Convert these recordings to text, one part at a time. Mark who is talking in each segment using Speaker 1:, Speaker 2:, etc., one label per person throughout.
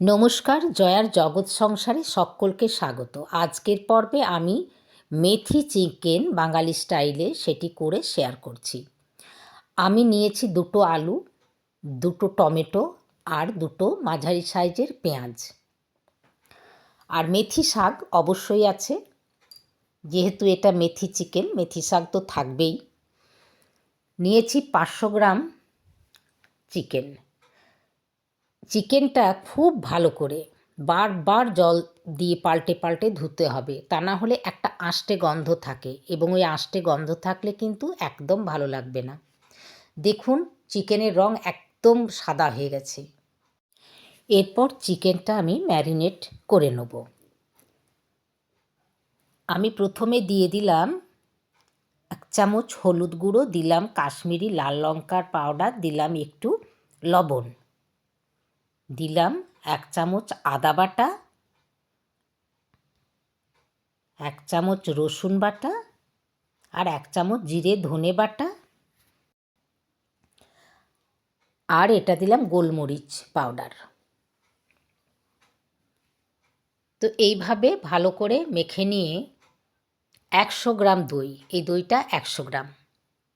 Speaker 1: নমস্কার, জয়ার জগৎ সংসারে সকলকে স্বাগত। আজকের পর্বে আমি মেথি চিকেন বাঙালি স্টাইলে সেটি করে শেয়ার করছি। আমি নিয়েছি দুটো আলু, দুটো টমেটো আর দুটো মাঝারি সাইজের পেঁয়াজ। আর মেথি শাক অবশ্যই আছে। যেহেতু এটা মেথি চিকেন, মেথি শাক তো থাকবেই। নিয়েছি পাঁচশো গ্রাম চিকেন। চিকেনটা খুব ভালো করে বারবার জল দিয়ে পাল্টে পাল্টে ধুতে হবে। তা না হলে একটা আষ্টে গন্ধ থাকে এবং ওই আষ্টে গন্ধ থাকলে কিন্তু একদম ভালো লাগবে না। দেখুন, চিকেনের রং একদম সাদা হয়ে গেছে। এরপর চিকেনটা আমি ম্যারিনেট করে নেব। আমি প্রথমে দিয়ে দিলাম এক চামচ হলুদ গুঁড়ো, দিলাম কাশ্মীরি লাল লঙ্কার পাউডার, দিলাম একটু লবণ। দিলাম এক চামচ আদা বাটা, এক চামচ রসুন বাটা আর এক চামচ জিরে ধনে বাটা আর এটা দিলাম গোলমরিচ পাউডার। তো এইভাবে ভালো করে মেখে নিয়ে একশো গ্রাম দই, এই দইটা একশো গ্রাম।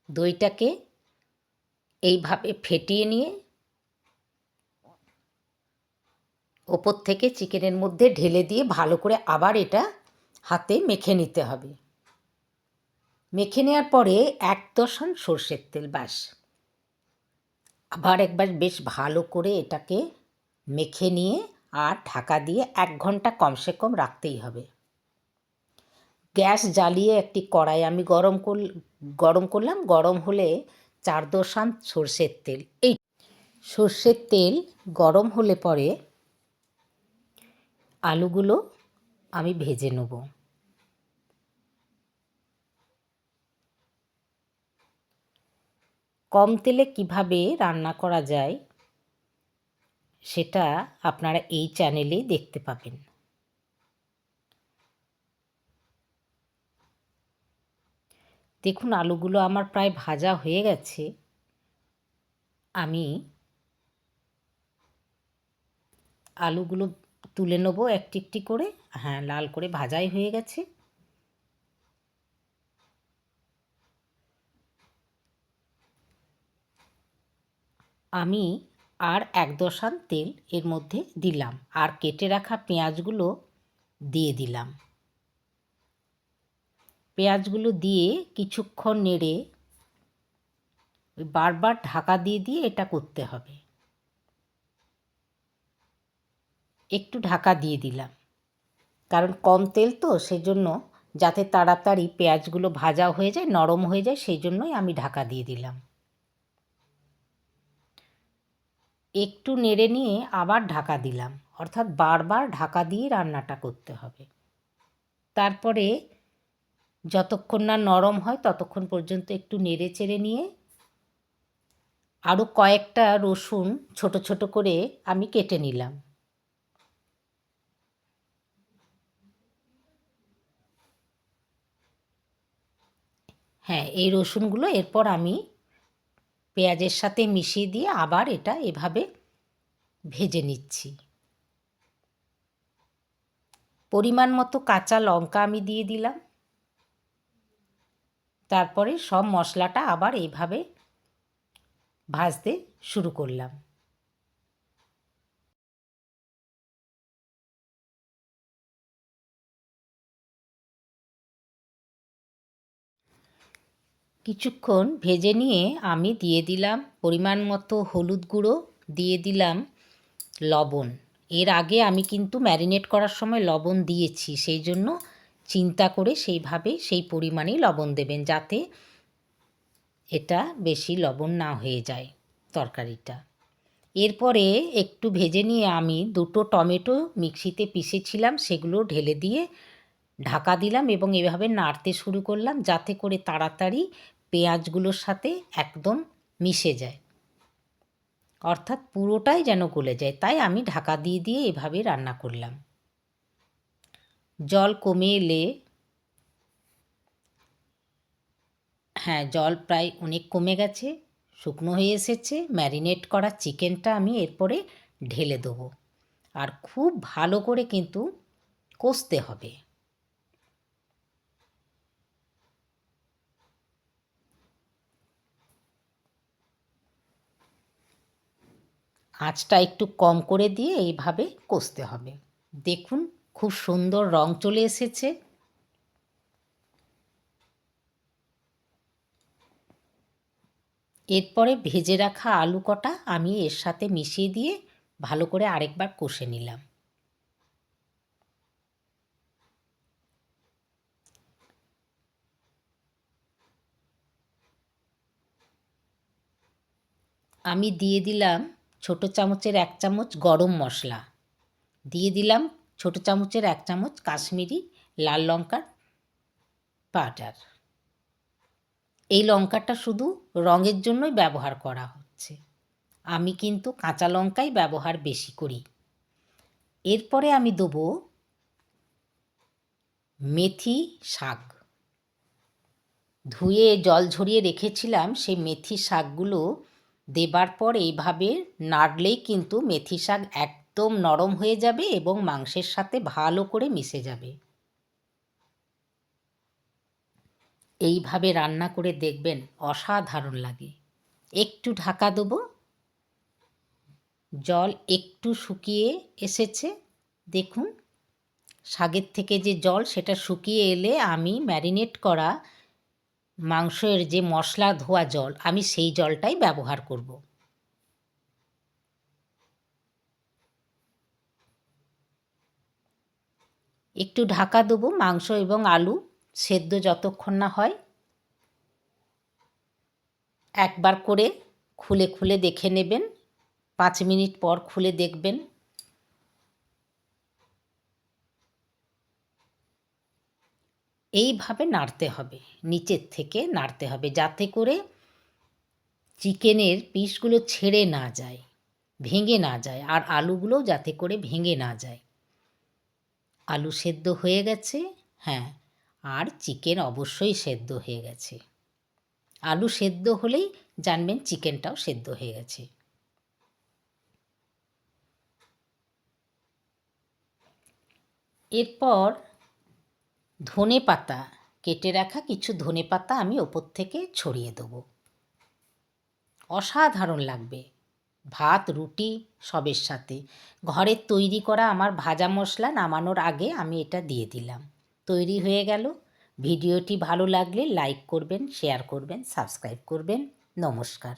Speaker 1: দইটাকে এইভাবে ফেটিয়ে নিয়ে ওপর থেকে চিকেনের মধ্যে ঢেলে দিয়ে ভালো করে আবার এটা হাতে মেখে নিতে হবে। মেখে নেওয়ার পরে এক দশান সর্ষের তেল বাস আবার একবার বেশ ভালো করে এটাকে মেখে নিয়ে আর ঢাকা দিয়ে এক ঘণ্টা কমসে কম রাখতেই হবে। গ্যাস জ্বালিয়ে একটি কড়াই আমি গরম কর, গরম করলাম, গরম হলে চার দশান সর্ষের তেল। এই সর্ষের তেল গরম হলে পরে আলুগুলো আমি ভেজে নেব। কম তেলে কীভাবে রান্না করা যায় সেটা আপনারা এই চ্যানেলেই দেখতে পাবেন। দেখুন, আলুগুলো আমার প্রায় ভাজা হয়ে গেছে। আমি আলুগুলো তুলে নেব একটি একটি করে। হ্যাঁ লাল করে ভাজাই হয়ে গেছে। আমি আর এক দশান তেল এর মধ্যে দিলাম আর কেটে রাখা পেঁয়াজগুলো দিয়ে দিলাম। পেঁয়াজগুলো দিয়ে কিছুক্ষণ নেড়ে বারবার ঢাকা দিয়ে দিয়ে এটা করতে হবে। একটু ঢাকা দিয়ে দিলাম। কারণ কম তেল তো সেই জন্য যাতে তাড়াতাড়ি পেঁয়াজগুলো ভাজা হয়ে যায়, নরম হয়ে যায় সেই জন্যই আমি ঢাকা দিয়ে দিলাম। একটু নেড়ে নিয়ে আবার ঢাকা দিলাম। অর্থাৎ বারবার ঢাকা দিয়ে রান্নাটা করতে হবে। তারপরে যতক্ষণ না নরম হয়, ততক্ষণ পর্যন্ত একটু নেড়ে চেড়ে নিয়ে আরও কয়েকটা রসুন ছোট ছোট করে আমি কেটে নিলাম। হ্যাঁ এই রসুনগুলো এরপর আমি পেঁয়াজের সাথে মিশিয়ে দিয়ে আবার এটা এভাবে ভেজে নিচ্ছি। পরিমাণ মতো কাঁচা লঙ্কা আমি দিয়ে দিলাম। তারপরে সব মশলাটা আবার এইভাবে ভাজতে শুরু করলাম। কিছুক্ষণ ভেজে নিয়ে আমি দিয়ে দিলাম পরিমাণ মতো হলুদ গুঁড়ো, দিয়ে দিলাম লবণ। এর আগে আমি কিন্তু ম্যারিনেট করার সময় লবণ দিয়েছি, সেই জন্য চিন্তা করে সেইভাবে সেই পরিমাণেই লবণ দেবেন যাতে এটা বেশি লবণ না হয়ে যায় তরকারিটা। এরপরে একটু ভেজে নিয়ে আমি দুটো টমেটো মিক্সিতে পিষেছিলাম, সেগুলো ঢেলে দিয়ে ঢাকা দিলাম এবং এভাবে নাড়তে শুরু করলাম যাতে করে তাড়াতাড়ি পেঁয়াজগুলোর সাথে একদম মিশে যায়। অর্থাৎ পুরোটাই যেন গলে যায়। তাই আমি ঢাকা দিয়ে দিয়ে এভাবে রান্না করলাম। জল কমে এলে হ্যাঁ জল প্রায় অনেক কমে গেছে, শুকনো হয়ে এসেছে। ম্যারিনেট করা চিকেনটা আমি এরপরে ঢেলে দেবো। আর খুব ভালো করে কিন্তু কষতে হবে। আঁচটা একটু কম করে দিয়ে এইভাবে কষতে হবে। দেখুন, খুব সুন্দর রং চলে এসেছে। এরপরে ভেজে রাখা আলু কটা আমি এর সাথে মিশিয়ে দিয়ে ভালো করে আরেকবার কষে নিলাম। আমি দিয়ে দিলাম ছোট চামচের এক চামচ গরম মশলা। দিয়ে দিলাম ছোট চামচের এক চামচ কাশ্মীরি লাল লঙ্কার পাউডার। এই লঙ্কাটা শুধু রঙের জন্যই ব্যবহার করা হচ্ছে। আমি কিন্তু কাঁচা লঙ্কাই ব্যবহার বেশি করি। এরপরে আমি দেবো মেথি শাক। ধুয়ে জল ঝরিয়ে রেখেছিলাম সেই মেথি শাকগুলো দেবার পর এইভাবে নাড়লেই কিন্তু মেথি শাক একদম নরম হয়ে যাবে এবং মাংসের সাথে ভালো করে মিশে যাবে। এইভাবে রান্না করে দেখবেন অসাধারণ লাগে। একটু ঢাকা দেবো। জল একটু শুকিয়ে এসেছে। দেখুন, শাকের থেকে যে জল সেটা শুকিয়ে এলে আমি ম্যারিনেট করা মাংসের যে মশলা, ধোয়া জল, আমি সেই জলটাই ব্যবহার করব। একটু ঢাকা দেবো মাংস এবং আলু, সেদ্ধ যতক্ষণ না হয়। একবার করে খুলে খুলে দেখে নেবেন। পাঁচ মিনিট পর খুলে দেখবেন। এইভাবে নাড়তে হবে, নিচের থেকে নাড়তে হবে যাতে করে চিকেনের পিসগুলো ছেড়ে না যায়, ভেঙে না যায় আর আলুগুলোও যাতে করে ভেঙে না যায়। আলু সেদ্ধ হয়ে গেছে হ্যাঁ আর চিকেন অবশ্যই সেদ্ধ হয়ে গেছে। আলু সেদ্ধ হলেই জানবেন চিকেনটাও সেদ্ধ হয়ে গেছে। এরপর ধনে পাতা, কেটে রাখা কিছু ধনে পাতা আমি ওপর থেকে ছড়িয়ে দেবো। অসাধারণ লাগবে। ভাত, রুটি সবের সাথে। ঘরের তৈরি করা আমার ভাজা মশলা নামানোর আগে আমি এটা দিয়ে দিলাম। তৈরি হয়ে গেল। ভিডিওটি ভালো লাগলে লাইক করবেন, শেয়ার করবেন, সাবস্ক্রাইব করবেন। নমস্কার।